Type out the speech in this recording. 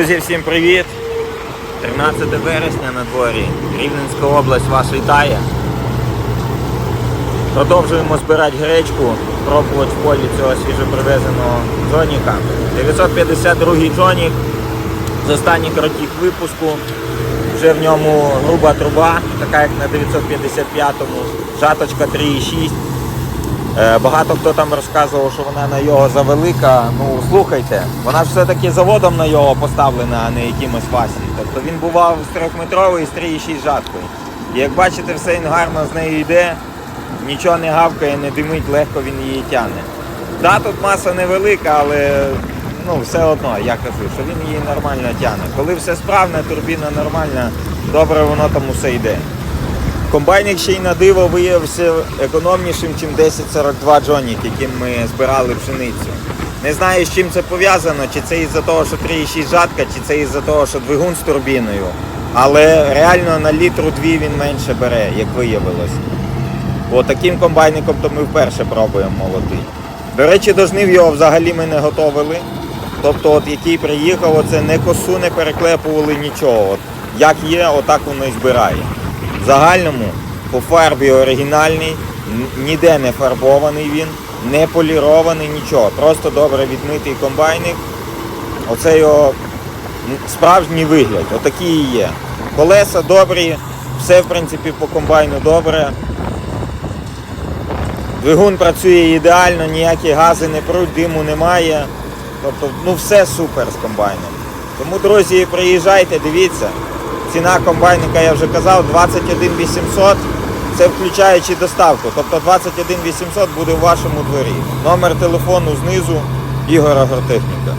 Друзі, всім привіт! 13 вересня на дворі. Рівненська область вас вітає. Продовжуємо збирати гречку, пробувати в полі цього свіжопривезеного джоніка. 952 джонік з останніх років випуску. Вже в ньому груба труба, така як на 955-му, жаточка 3,6. Е, Багато хто там розказував, що вона на його завелика. Ну слухайте, вона ж все-таки заводом на його поставлена, а не якимось фасі. Тобто він бував з 3-метровий з 3,6 жаткою. І як бачите, все він гарно з нею йде, нічого не гавкає, не димить, легко він її тягне. Да, тут маса невелика, але ну, все одно, я кажу, що він її нормально тягне. Коли все справне, турбіна нормальна, добре воно там усе йде. Комбайник ще й на диво виявився економнішим, ніж 1042 Джонік, яким ми збирали пшеницю. Не знаю, з чим це пов'язано, чи це із-за того, що 3,6 жатка, чи це із-за того, що двигун з турбіною. Але реально на літру дві він менше бере, як виявилось. Бо таким комбайником то ми вперше пробуємо молотий. До речі, до жнив його взагалі ми не готовили. Тобто, от який приїхав, оце не косу не переклепували нічого. От, як є, отак воно і збирає. В загальному по фарбі оригінальний, ніде не фарбований він, не полірований, нічого. Просто добре відмитий комбайник. Оце його справжній вигляд, отакий і є. Колеса добрі, все в принципі по комбайну добре. Двигун працює ідеально, ніякі гази не пруть, диму немає. Тобто, ну все супер з комбайном. Тому, друзі, приїжджайте, дивіться. Ціна комбайника, я вже казав, 21 800. Це включаючи доставку. Тобто 21 800 буде у вашому дворі. Номер телефону знизу Ігора Гортехніка.